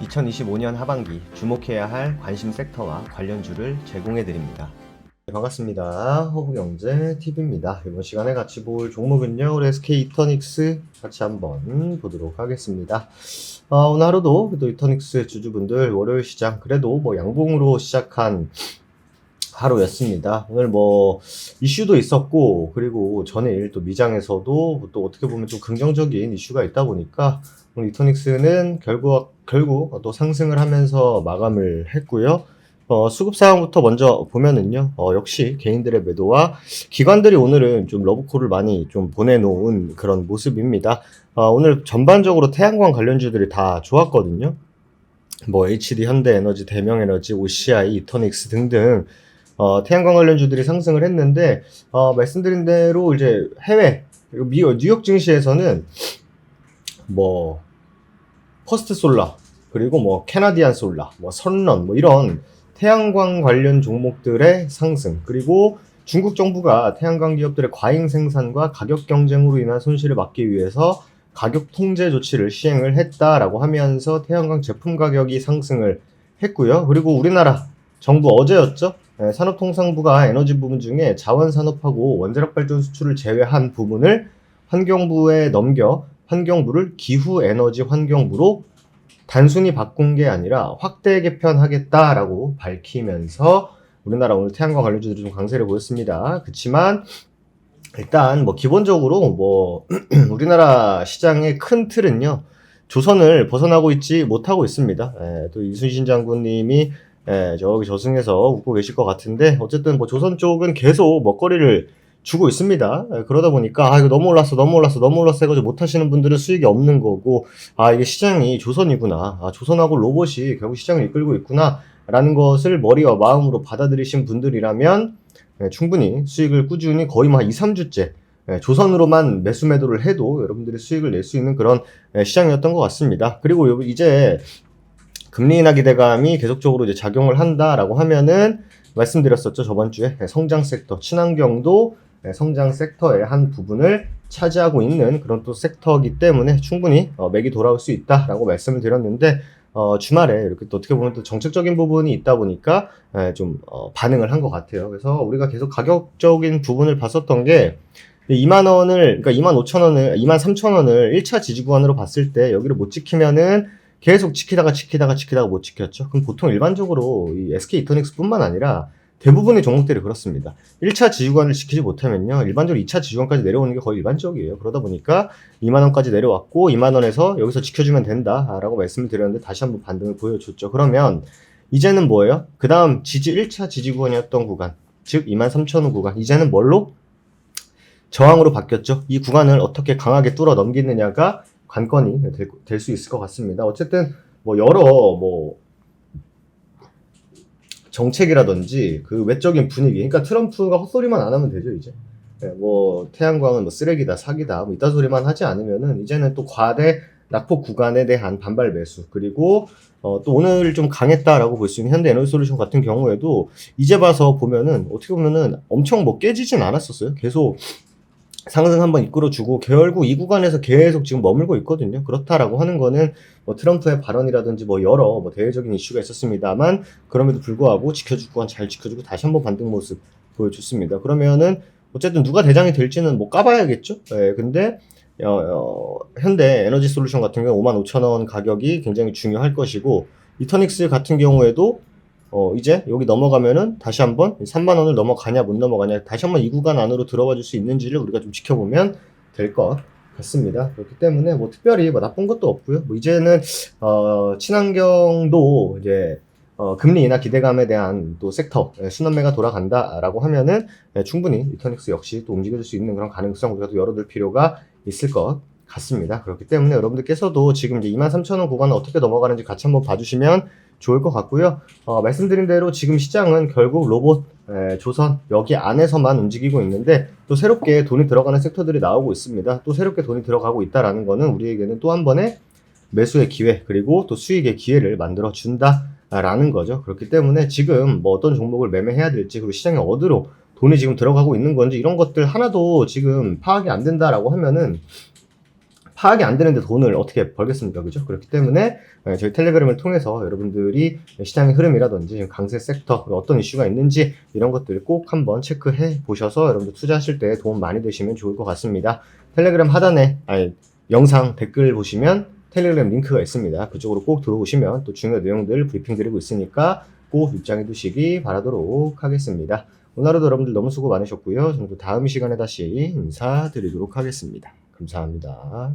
2025년 하반기 주목해야 할 관심 섹터와 관련주를 제공해 드립니다. 네, 반갑습니다. 허브경제 TV입니다. 이번 시간에 같이 볼 종목은요, 우리 SK 이터닉스 같이 한번 보도록 하겠습니다. 어, 오늘 하루도 또 이터닉스 주주분들 월요일 시장 그래도 뭐 양봉으로 시작한 하루였습니다. 오늘 뭐 이슈도 있었고 그리고 전일 또 미장에서도 또 어떻게 보면 좀 긍정적인 이슈가 있다 보니까 오늘 이터닉스는 결국 결국 또 상승을 하면서 마감을 했고요. 어, 수급 상황부터 먼저 보면은요, 어, 역시 개인들의 매도와 기관들이 오늘은 좀 러브콜을 많이 좀 보내놓은 그런 모습입니다. 어, 오늘 전반적으로 태양광 관련주들이 다 좋았거든요. 뭐 HD 현대에너지, 대명에너지, OCI, 이터닉스 등등 어, 태양광 관련주들이 상승을 했는데 어, 말씀드린 대로 이제 해외 그리고 미, 뉴욕 증시에서는 뭐 퍼스트 솔라 그리고 뭐 캐나디안 솔라, 뭐 선런 뭐 이런 태양광 관련 종목들의 상승 그리고 중국 정부가 태양광 기업들의 과잉 생산과 가격 경쟁으로 인한 손실을 막기 위해서 가격 통제 조치를 시행을 했다라고 하면서 태양광 제품 가격이 상승을 했고요. 그리고 우리나라 정부 어제였죠. 예, 산업통상부가 에너지 부분 중에 자원산업하고 원자력 발전 수출을 제외한 부분을 환경부에 넘겨 환경부를 기후에너지 환경부로 단순히 바꾼 게 아니라 확대 개편하겠다라고 밝히면서 우리나라 오늘 태양광 관련주들이 좀 강세를 보였습니다. 그렇지만 일단 뭐 기본적으로 뭐 우리나라 시장의 큰 틀은요 조선을 벗어나고 있지 못하고 있습니다. 예, 또 이순신 장군님이 예, 저기 저승에서 웃고 계실 것 같은데 어쨌든 뭐 조선 쪽은 계속 먹거리를 주고 있습니다. 예, 그러다 보니까 아 이거 너무 올랐어, 너무 올랐어, 너무 올랐어 해가지고 못 하시는 분들은 수익이 없는 거고 아 이게 시장이 조선이구나, 아 조선하고 로봇이 결국 시장을 이끌고 있구나라는 것을 머리와 마음으로 받아들이신 분들이라면 예, 충분히 수익을 꾸준히 거의 뭐 한 2, 3주째 예, 조선으로만 매수 매도를 해도 여러분들이 수익을 낼 수 있는 그런 예, 시장이었던 것 같습니다. 그리고 요- 이제 금리 인하 기대감이 계속적으로 이제 작용을 한다라고 하면은 말씀드렸었죠 저번 주에 예, 성장 섹터 친환경도 예, 성장 섹터의 한 부분을 차지하고 있는 그런 또 섹터이기 때문에 충분히 어, 맥이 돌아올 수 있다라고 말씀을 드렸는데 어, 주말에 이렇게 또 어떻게 보면 또 정책적인 부분이 있다 보니까 예, 좀 어, 반응을 한 것 같아요. 그래서 우리가 계속 가격적인 부분을 봤었던 게 2만 원을 그러니까 2만 5천 원을 2만 3천 원을 1차 지지 구간으로 봤을 때 여기를 못 지키면은 계속 지키다가 지키다가 지키다가 못 지켰죠. 그럼 보통 일반적으로 이 SK 이터닉스뿐만 아니라 대부분의 종목들이 그렇습니다. 1차 지지구간을 지키지 못하면요. 일반적으로 2차 지지구간까지 내려오는 게 거의 일반적이에요. 그러다 보니까 2만 원까지 내려왔고 2만 원에서 여기서 지켜주면 된다 라고 말씀을 드렸는데 다시 한번 반등을 보여줬죠. 그러면 이제는 뭐예요? 그 다음 지지 1차 지지구간이었던 구간, 즉 2만 3천 원 구간. 이제는 뭘로? 저항으로 바뀌었죠. 이 구간을 어떻게 강하게 뚫어 넘기느냐가 관건이 될 수 있을 것 같습니다. 어쨌든 뭐 여러 뭐 정책이라든지 그 외적인 분위기, 그러니까 트럼프가 헛소리만 안 하면 되죠 이제. 예, 뭐 태양광은 뭐 쓰레기다, 사기다, 뭐 이딴 소리만 하지 않으면은 이제는 또 과대 낙폭 구간에 대한 반발 매수 그리고 어, 또 오늘 좀 강했다라고 볼 수 있는 현대 에너지 솔루션 같은 경우에도 이제 봐서 보면은 어떻게 보면은 엄청 뭐 깨지진 않았었어요. 계속 상승 한번 이끌어주고 결국 이 구간에서 계속 지금 머물고 있거든요. 그렇다라고 하는 거는 뭐 트럼프의 발언이라든지 뭐 여러 뭐 대외적인 이슈가 있었습니다만 그럼에도 불구하고 지켜줄 구간 잘 지켜주고 다시 한번 반등 모습 보여줬습니다. 그러면은 어쨌든 누가 대장이 될지는 뭐 까봐야겠죠. 예, 근데 어, 어, 현대 에너지 솔루션 같은 경우 5만 5천 원 가격이 굉장히 중요할 것이고 이터닉스 같은 경우에도 어, 이제 여기 넘어가면은 다시 한번 3만 원을 넘어가냐 못 넘어가냐 다시 한번 이 구간 안으로 들어와 줄 수 있는지를 우리가 좀 지켜보면 될 것 같습니다. 그렇기 때문에 뭐 특별히 뭐 나쁜 것도 없고요. 뭐 이제는 어, 친환경도 이제 어, 금리 인하 기대감에 대한 또 섹터 예, 순환매가 돌아간다라고 하면은 예, 충분히 이터닉스 역시 또 움직여줄 수 있는 그런 가능성 우리가 또 열어둘 필요가 있을 것 같습니다. 그렇기 때문에 여러분들께서도 지금 이제 23,000원 구간을 어떻게 넘어가는지 같이 한번 봐주시면 좋을 것 같고요. 어, 말씀드린 대로 지금 시장은 결국 로봇, 에, 조선 여기 안에서만 움직이고 있는데 또 새롭게 돈이 들어가는 섹터들이 나오고 있습니다. 또 새롭게 돈이 들어가고 있다라는 거는 우리에게는 또 한 번의 매수의 기회 그리고 또 수익의 기회를 만들어 준다라는 거죠. 그렇기 때문에 지금 뭐 어떤 종목을 매매해야 될지 그리고 시장에 어디로 돈이 지금 들어가고 있는 건지 이런 것들 하나도 지금 파악이 안 된다라고 하면은 파악이 안 되는데 돈을 어떻게 벌겠습니까? 그죠? 그렇기 때문에 예, 저희 텔레그램을 통해서 여러분들이 시장의 흐름이라든지 강세 섹터 어떤 이슈가 있는지 이런 것들 꼭 한번 체크해 보셔서 여러분들 투자하실 때 도움 많이 되시면 좋을 것 같습니다. 텔레그램 하단에 아니, 영상 댓글 보시면 텔레그램 링크가 있습니다. 그쪽으로 꼭 들어오시면 또 중요한 내용들 브리핑 드리고 있으니까 꼭 입장해 두시기 바라도록 하겠습니다. 오늘 하루도 여러분들 너무 수고 많으셨고요. 저는 또 다음 시간에 다시 인사드리도록 하겠습니다. 감사합니다.